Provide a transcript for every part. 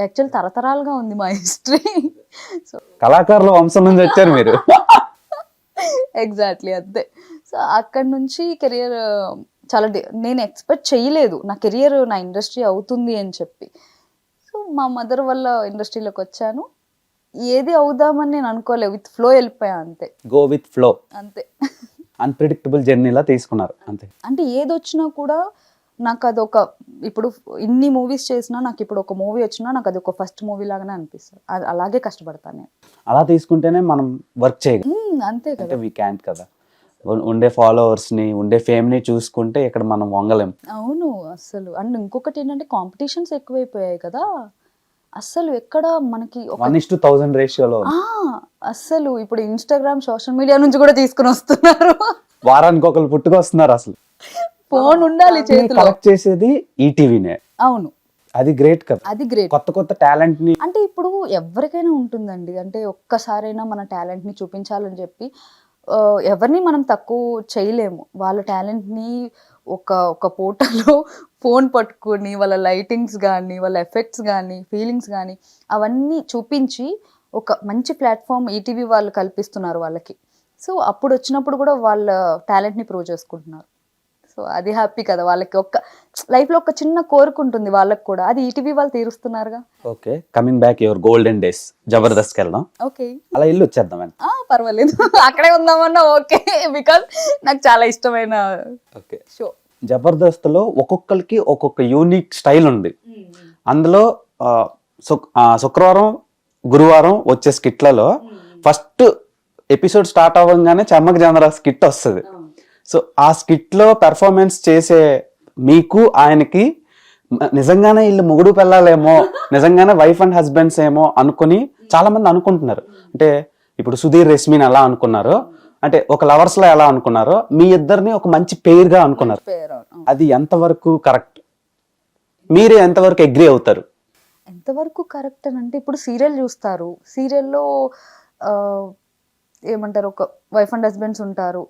Actual తరతరాలుగా ఉంది మా హిస్టరీ. సో కళాకారుల వంశం నుంచి వచ్చారు మీరు. ఎగ్జాక్ట్లీ అంతే. సో అక్కడ నుంచి కెరియర్ చాలా నేను ఎక్స్పెక్ట్ చేయలేదు. నా కెరియర్ నా ఇండస్ట్రీ అవుతుంది అని చెప్పి. సో మా మదర్ వల్ల ఇండస్ట్రీలోకి వచ్చాను. ఏది అవుదామని నేను అనుకోలేదు. విత్ ఫ్లో వెళ్ళిపోయా అంతే. గో విత్ ఫ్లో అంతే. అన్ప్రిడిక్టబుల్ జర్నీలా తీసుకున్నారు. అంతే. అంటే ఏది వచ్చినా కూడా నాకు అదొక ఇప్పుడు ఇన్ని మూవీస్ చేసినా నాకు ఇప్పుడు ఒక మూవీ వచ్చినా నాకు అది ఒక ఫస్ట్ మూవీ లాగానే అనిపిస్తుంది. అది అలాగే కష్టపడతాను నేను. అలా తీసుకుంటేనే మనం వర్క్ చేయగలం. మ్మ్, అంతే కదా. అంటే వీ క్యాంట్ కదా. ఉ- ఉండే followers ని ఉండే fame ని చూసుకుంటే ఇక్కడ మనం వంగలేం. అవును అస్సలు. అండ్ ఇంకొకటి ఏంటంటే కాంపిటీషన్స్ ఎక్కువైపోయాయి కదా. అస్సలు ఎక్కడ మనకి ఒక వన్ ఇస్ టు రేషియోలో ఆ, అస్సలు. ఇప్పుడు ఇన్స్టాగ్రామ్ సోషల్ మీడియా నుంచి కూడా తీసుకుని వస్తున్నారు వారానికి ఒకరు పుట్టుకొస్తున్నారు అసలు. ఫోన్ ఉండాలి చేతిలో. కలెక్ట్ చేసేది ఈటీవీనే. అవును. అది గ్రేట్ కదా. అది గ్రేట్ కొత్త కొత్త టాలెంట్ని అంటే ఇప్పుడు ఎవరికైనా ఉంటుందండి. అంటే ఒక్కసారైనా మన టాలెంట్ని చూపించాలని చెప్పి ఎవరిని మనం తక్కువ చేయలేము. వాళ్ళ టాలెంట్ని ఒక ఒక పోటలో ఫోన్ పట్టుకొని వాళ్ళ లైటింగ్స్ కానీ వాళ్ళ ఎఫెక్ట్స్ కానీ ఫీలింగ్స్ కానీ అవన్నీ చూపించి ఒక మంచి ప్లాట్ఫామ్ ఈటీవీ వాళ్ళు కల్పిస్తున్నారు వాళ్ళకి. సో అప్పుడు వచ్చినప్పుడు కూడా వాళ్ళ టాలెంట్ని ప్రూవ్ చేసుకుంటున్నారు. సో అది హ్యాపీ కదా వాళ్ళకి. ఒక్క లైఫ్లో ఒక చిన్న కోరిక ఉంటుంది వాళ్ళకి కూడా. అది ఈటీవీ వాళ్ళు తీరుస్తున్నారుగా. Okay coming back your golden days Jabardasth వెళ్దాం ఓకే. అలా ఇల్లు వచ్చేద్దాం పర్వాలేదు. అక్కడే ఉందామన్నా ఓకే. బికాస్ నాకు చాలా ఇష్టమైన ఓకే. షో జబర్దస్త్లో ఒక్కొక్కరికి ఒక్కొక్క యూనిక్ స్టైల్ ఉంది. అందులో శుక్- ఆ, శుక్రవారం గురువారం వచ్చే స్కిట్లలో ఫస్ట్ ఎపిసోడ్ స్టార్ట్ అవ్వగానే చమ్మక చంద్ర స్కిట్ వస్తుంది. సో ఆ స్కిట్లో పెర్ఫార్మెన్స్ చేసే మీకు ఆయనకి నిజంగానే వీళ్ళు మొగుడు పెళ్ళాలేమో నిజంగానే వైఫ్ అండ్ హస్బెండ్స్ ఏమో అనుకుని చాలా మంది అనుకుంటున్నారు. అంటే ఇప్పుడు సుధీర్ రెస్మిన్ ఎలా అనుకున్నారు అంటే ఒక లవర్స్లో ఎలా అనుకున్నారో మీ ఇద్దరిని ఒక మంచి పేర్గా అనుకున్నారు అది ఎంతవరకు కరెక్ట్ మీరు ఎంతవరకు అగ్రి అవుతారు? ఎంతవరకు కరెక్ట్ అని అంటే ఇప్పుడు సీరియల్ చూస్తారు. సీరియల్లో ఏమంటారు ఒక వైఫ్ అండ్ హస్బెండ్స్ ఉంటారు.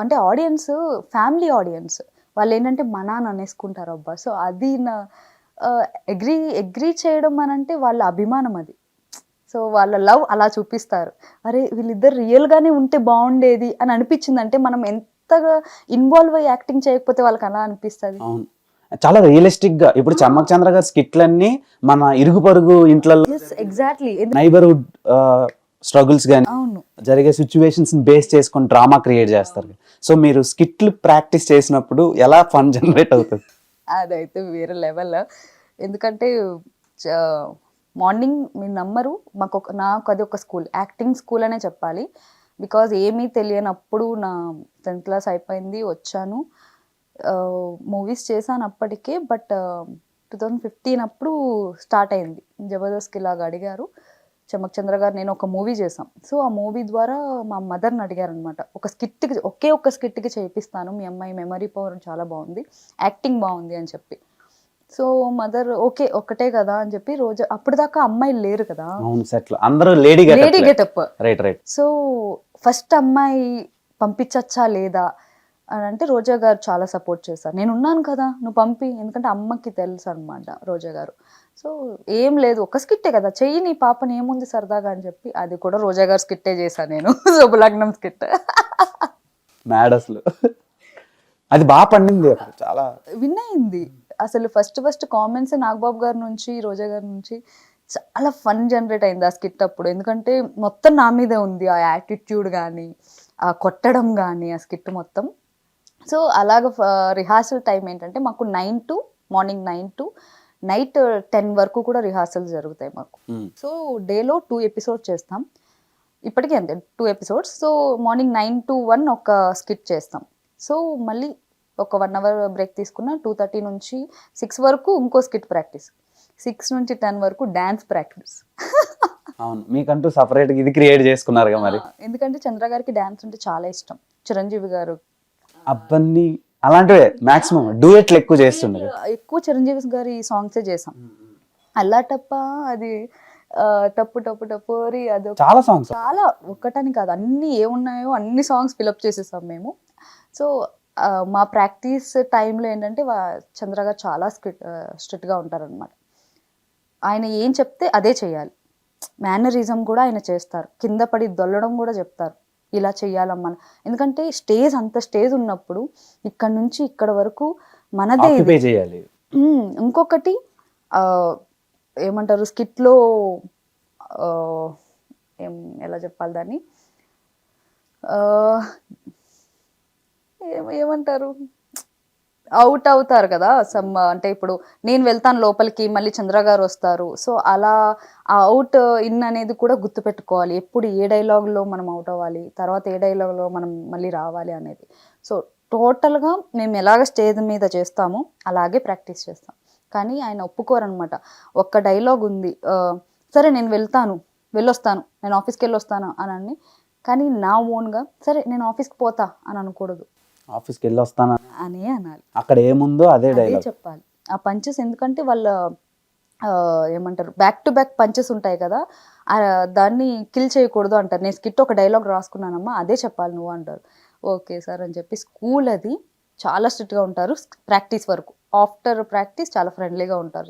అంటే ఆడియన్స్ ఫ్యామిలీ ఆడియన్స్ వాళ్ళు ఏంటంటే మన అని అనేసుకుంటారు అబ్బా. సో అది నా అగ్రి అగ్రి చేయడం అని అంటే వాళ్ళ అభిమానం అది. సో వాళ్ళ లవ్ అలా చూపిస్తారు. అరే వీళ్ళిద్దరు రియల్గానే ఉంటే బాగుండేది అని అనిపించింది. అంటే మనం ఎంతగా ఇన్వాల్వ్ అయ్యి యాక్టింగ్ చేయకపోతే వాళ్ళకి అలా అనిపిస్తుంది? అవును. చాలా రియలిస్టిక్గా ఇప్పుడు చమ్మక్ చంద్ర గారి స్కిట్లన్నీ మన ఇరుగు పరుగు ఇంట్లలో ఎస్ ఎగ్జాక్ట్లీ నైబర్హుడ్ స్ట్రగుల్స్ కానీ జరిగే సిచ్యువేషన్స్ బేస్ చేసుకొని డ్రామా క్రియేట్ చేస్తారు. సో మీరు స్కిట్లు ప్రాక్టీస్ చేసినప్పుడు ఎలా ఫన్ జనరేట్ అవుతుంది? అదైతే వేరే లెవెల్ ఎందుకంటే మార్నింగ్ మీరు నమ్మరు. మాకు ఒక నాకు అది ఒక స్కూల్ యాక్టింగ్ స్కూల్ అనే చెప్పాలి. బికాజ్ ఏమీ తెలియనప్పుడు నా టెన్త్ క్లాస్ అయిపోయింది వచ్చాను. మూవీస్ చేశాను అప్పటికే బట్ టూ థౌజండ్ ఫిఫ్టీన్ అప్పుడు స్టార్ట్ అయింది. జబర్దస్త్కి ఇలాగ అడిగారు. చమక్ చంద్ర గారు నేను ఒక మూవీ చేశాం. సో ఆ మూవీ ద్వారా మా మదర్ని అడిగారనమాట. ఒక స్కిట్కి ఒకే ఒక్క స్కిట్కి చేయిస్తాను మీ అమ్మాయి మెమరీ పవర్ చాలా బాగుంది. యాక్టింగ్ బాగుంది అని చెప్పి. సో మదర్ ఓకే ఒక్కటే కదా అని చెప్పి రోజు అప్పటిదాకా అమ్మాయిలు లేరు కదా. అందరూ lady lady getup. Right right. So first అమ్మాయి పంపించచ్చా లేదా అని అంటే రోజా గారు చాలా సపోర్ట్ చేశారు. నేను ఉన్నాను కదా నువ్వు పంపి. ఎందుకంటే అమ్మకి తెలుసు అనమాట రోజా గారు. సో ఏం లేదు. ఒక స్కిట్టే కదా. చెయ్యి నీ పాపని ఏముంది సరదాగా అని చెప్పి అది కూడా రోజా గారు స్కిట్టే చేశాను నేను. శుభలగ్నం స్కిట్. మ్యాడ్ అసలు. అది బాగా పండింది చాలా విన్ అయింది అసలు ఫస్ట్ ఫస్ట్ కామెంట్స్ నాగబాబు గారి నుంచి రోజా గారి నుంచి చాలా ఫన్ జనరేట్ అయింది ఆ స్కిట్ అప్పుడు. ఎందుకంటే మొత్తం నా మీదే ఉంది ఆ యాటిట్యూడ్ కానీ ఆ కొట్టడం కానీ ఆ స్కిట్ మొత్తం. సో అలాగ రిహార్సల్ టైం ఏంటంటే మాకు nine to morning nine to night ten వరకు కూడా రిహార్సల్స్ జరుగుతాయి మాకు. సో డేలో టూ ఎపిసోడ్స్ చేస్తాం. ఇప్పటికీ అంతే two episodes. So morning nine to one ఒక స్కిట్ చేస్తాం. సో మళ్ళీ ఒక వన్ అవర్ బ్రేక్ తీసుకున్న టూ థర్టీ నుంచి సిక్స్ వరకు ఇంకో స్కిట్ ప్రాక్టీస్. సిక్స్ నుంచి టెన్ వరకు డ్యాన్స్ ప్రాక్టీస్. అవును మీకంటూ సపరేట్ ఇది క్రియేట్ చేసుకున్నారుగా మరి. ఎందుకంటే చంద్ర గారికి డ్యాన్స్ అంటే చాలా ఇష్టం. చిరంజీవి గారు అబ్బన్ని అలాంటివే మాక్సిమం డూయెట్లు ఎక్కువ చేస్తుండే ఎక్కువ చిరంజీవి గారి సాంగ్సే చేసాం. అల్లా టప్ప అది టప్పు టప్పు టపోరి అది చాలా సాంగ్స్ చాలా ఒక్కటని కాదు అన్ని ఏమున్నాయో అన్ని సాంగ్స్ ఫిలప్ చేసేసాం మేము. సో మా ప్రాక్టీస్ టైంలో ఏంటంటే చంద్ర గారు చాలా స్ట్రిక్ట్ స్ట్రిక్ట్గా ఉంటారనమాట ఆయన ఏం చెప్తే అదే చేయాలి. మేనరిజం కూడా ఆయన చేస్తారు. కింద పడి దొల్లడం కూడా చెప్తారు. ఇలా చెయ్యాలమ్మా ఎందుకంటే స్టేజ్ అంత స్టేజ్ ఉన్నప్పుడు ఇక్కడ నుంచి ఇక్కడ వరకు మనదే చేయాలి. ఇంకొకటి ఆ, ఏమంటారు స్కిట్లో ఆ, ఏం ఎలా చెప్పాలి దాన్ని? ఏమంటారు? అవుట్ అవుతారు కదా సమ్ అంటే ఇప్పుడు నేను వెళ్తాను లోపలికి మళ్ళీ చంద్ర గారు వస్తారు. సో అలా ఆ అవుట్ ఇన్ అనేది కూడా గుర్తుపెట్టుకోవాలి. ఎప్పుడు ఏ డైలాగ్లో మనం అవుట్ అవ్వాలి తర్వాత ఏ డైలాగ్లో మనం మళ్ళీ రావాలి అనేది. సో టోటల్గా మేము ఎలాగ స్టేజ్ మీద చేస్తామో అలాగే ప్రాక్టీస్ చేస్తాం. కానీ ఆయన ఒప్పుకోరనమాట ఒక్క డైలాగ్ ఉంది సరే నేను వెళ్తాను వెళ్ళొస్తాను నేను ఆఫీస్కి వెళ్ళొస్తాను అని అని కానీ నా ఓన్గా సరే నేను ఆఫీస్కి పోతా అని అనకూడదు ఆఫీస్కి వెళ్ళి వస్తాను అనే అనాలి. అక్కడ ఏముందో అదే డైలాగ్ చెప్పాలి. ఆ పంచెస్ ఎందుకంటే వాళ్ళ ఏమంటారు బ్యాక్ టు బ్యాక్ పంచెస్ ఉంటాయి కదా దాన్ని కిల్ చేయకూడదు అంటారు. నేను స్కిట్ ఒక డైలాగ్ రాసుకున్నానమ్మా అదే చెప్పాలి నువ్వు అంటారు. ఓకే సార్ అని చెప్పి స్కూల్ అది చాలా స్ట్రిక్ట్గా ఉంటారు ప్రాక్టీస్ వరకు. ఆఫ్టర్ ప్రాక్టీస్ చాలా ఫ్రెండ్లీగా ఉంటారు.